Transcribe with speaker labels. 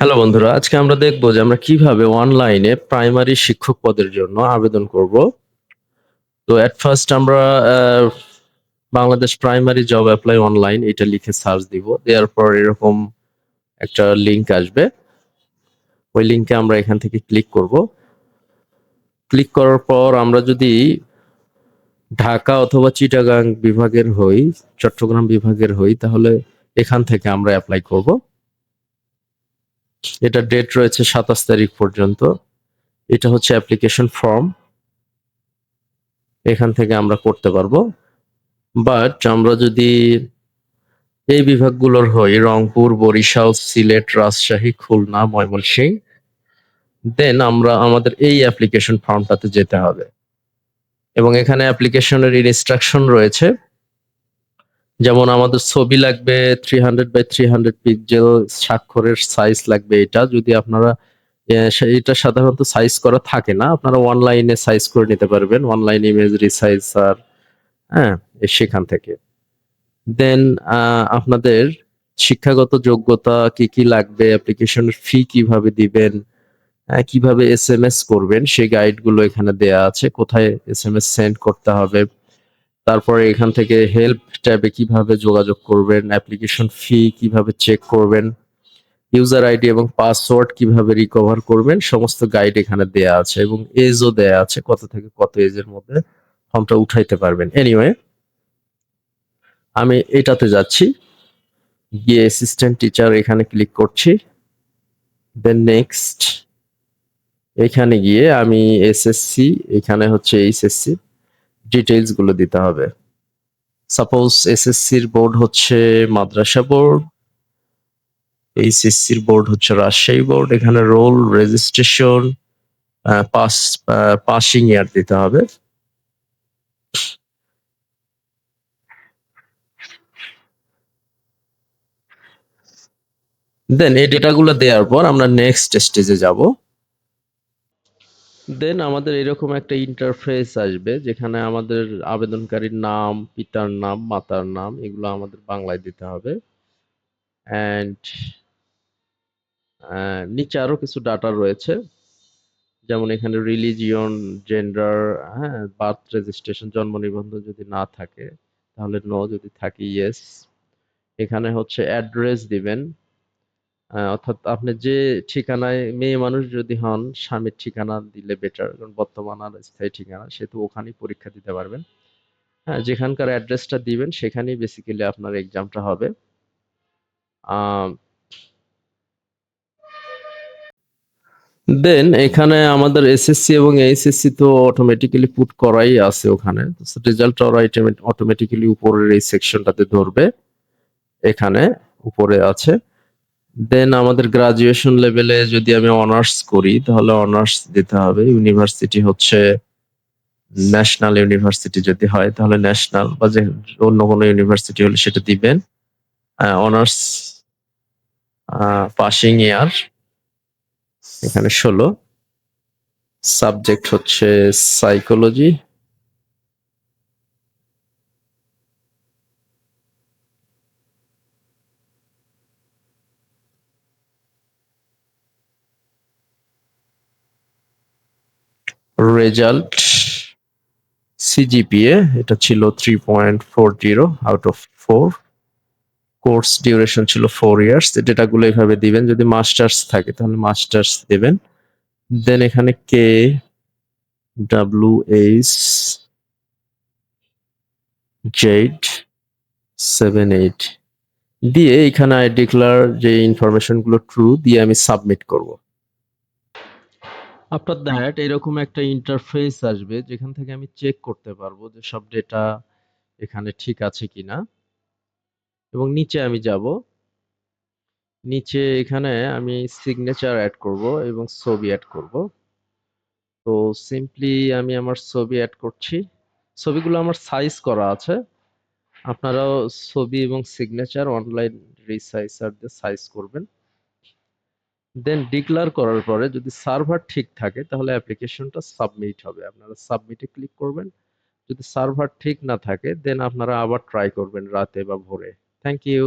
Speaker 1: Hello বন্ধুরা, আজকে আমরা দেখব যে আমরা কীভাবে অনলাইনে প্রাইমারি শিক্ষক পদের জন্য আবেদন করব। তো এট ফার্স্ট আমরা Bangladesh primary job apply online এটা লিখে সার্চ দিব, দেওয়ার পর এরকম একটা লিংক আসবে। ওই লিংকে আমরা এখান থেকে ক্লিক করব। ক্লিক করার পর আমরা যদি ঢাকা অথবা চিটাগাং বিভাগের হই, চট্টগ্রাম বিভাগের হই, তাহলে এখান থেকে আমরা অ্যাপ্লাই করব। এটা ডেট রয়েছে সাতাশ তারিখ পর্যন্ত। এটা হচ্ছে অ্যাপ্লিকেশন ফর্ম এখান থেকে আমরা করতে পারব। বাট আমরা যদি এই বিভাগগুলোর হই, রংপুর, বরিশাল, সিলেট, রাজশাহী, খুলনা, ময়মনসিংহ দেন আমরা আমাদের এই অ্যাপ্লিকেশন ফর্মটাতে যেতে হবে। এবং এখানে অ্যাপ্লিকেশনের ইনস্ট্রাকশন রয়েছে। যেমন আমাদের ছবি লাগবে three hundred by three hundred pixel স্বাক্ষরের সাইজ লাগবে এটা। যদি আপনারা এটা সাধারণত সাইজ করা থাকে না আপনারা অনলাইনে সাইজ করে নিতে পারবেন। অনলাইন ইমেজ রিসাইজার হ্যাঁ সেখান থেকে। দেন আপনাদের শিক্ষাগত যোগ্যতা কি কি লাগবে অ্যাপ্লিকেশনের ফি কীভাবে দিবেন হ্যাঁ, কীভাবে এস এম এস করবেন সেই গাইডগুলো এখানে দেয়া আছে। কোথায় এস এম এস সেন্ড করতে হবে তারপরে এখান থেকে হেল্প ট্যাবে কীভাবে যোগাযোগ করবেন অ্যাপ্লিকেশন ফি কীভাবে চেক করবেন ইউজার আইডি এবং পাসওয়ার্ড কীভাবে রিকভার করবেন, সমস্ত গাইড এখানে দেয়া আছে এবং এজও দেয়া আছে, কত থেকে কত এজের মধ্যে ফর্মটা উঠাইতে পারবেন। এনিওয়ে আমি এটাতে যাচ্ছি, গিয়ে অ্যাসিস্ট্যান্ট টিচার এখানে ক্লিক করছি দেন নেক্সট এখানে গিয়ে আমি এসএসসি এখানে হচ্ছে এইচএসসি ডিটেইলসগুলো দিতে হবে। সাপোজ এসএসসির বোর্ড হচ্ছে মাদ্রাসা বোর্ড এইচএসসির বোর্ড হচ্ছে রাজশাহী বোর্ড এখানে roll registration pass passing year দিতে হবে। দেন এই ডেটাগুলো দেওয়ার পর আমরা নেক্সট স্টেজে যাব। দেন আমাদের এরকম একটা ইন্টারফেস আসবে যেখানে আমাদের আবেদনকারীর নাম, পিতার নাম, মাতার নাম এগুলো আমাদের বাংলায় দিতে হবে। অ্যান্ড নিচে আরও কিছু ডাটা রয়েছে। যেমন এখানে রিলিজিয়ন জেন্ডার হ্যাঁ বার্থ রেজিস্ট্রেশন জন্ম নিবন্ধন যদি না থাকে, তাহলে নো যদি থাকে ইয়েস এখানে হচ্ছে অ্যাড্রেস দিবেন। অর্থাৎ আপনি যে ঠিকানায় মেয়ে মানুষ যদি হন, স্বামীর ঠিকানা দিলে বেটার কারণ বর্তমান আর স্থায়ী ঠিকানা, সেহেতু ওখানেই পরীক্ষা দিতে পারবেন। হ্যাঁ যেখানকার অ্যাড্রেসটা দিবেন, সেখানেই বেসিক্যালি আপনার এক্সামটা হবে। দেন এখানে আমাদের এসএসসি এবং এইচএসসি তো অটোমেটিক্যালি পুট করাই আছে ওখানে। রেজাল্ট অটোমেটিক্যালি উপরের এই সেকশনটাতে ধরবে। এখানে উপরে আছে। দেন আমাদের গ্রাজুয়েশন লেভেলে যদি আমি অনার্স করি, তাহলে অনার্স দিতে হবে। ইউনিভার্সিটি হচ্ছে ন্যাশনাল ইউনিভার্সিটি যদি হয়, তাহলে ন্যাশনাল বা যে অন্য কোনো ইউনিভার্সিটি হলে সেটা দিবেন। অনার্স পাসিং ইয়ার এখানে ষোলো। সাবজেক্ট হচ্ছে সাইকোলজি রেজাল্ট সিজিপিএ এটা ছিল three point four zero out of four course duration ছিল ফোর ইয়ার্স ডেটাগুলো এইভাবে দিবেন, যদি মাস্টার্স থাকে, তাহলে মাস্টার্স দেবেন। দেন এখানে K W H Z seven eight দিয়ে এখানে আই ডিক্লার যে ইনফরমেশনগুলো ট্রু দিয়ে আমি সাবমিট করব। আফটার দ্যাট এরকম একটা ইন্টারফেস আসবে যেখান থেকে আমি চেক করতে পারব যে সব ডেটা এখানে ঠিক আছে কিনা। এবং নিচে আমি যাব। নিচে এখানে আমি সিগনেচার অ্যাড করব এবং ছবি অ্যাড করব। তো সিম্পলি আমি আমার ছবি অ্যাড করছি। ছবিগুলো আমার সাইজ করা আছে। আপনারাও ছবি এবং সিগনেচার অনলাইন রিসাইজার দিয়ে সাইজ করবেন। দেন ডিক্লার করার পরে যদি সার্ভার ঠিক থাকে, তাহলে অ্যাপ্লিকেশনটা সাবমিট হবে। আপনারা সাবমিটে ক্লিক করবেন। যদি সার্ভার ঠিক না থাকে দেন আপনারা আবার ট্রাই করবেন রাতে বা ভোরে। Thank you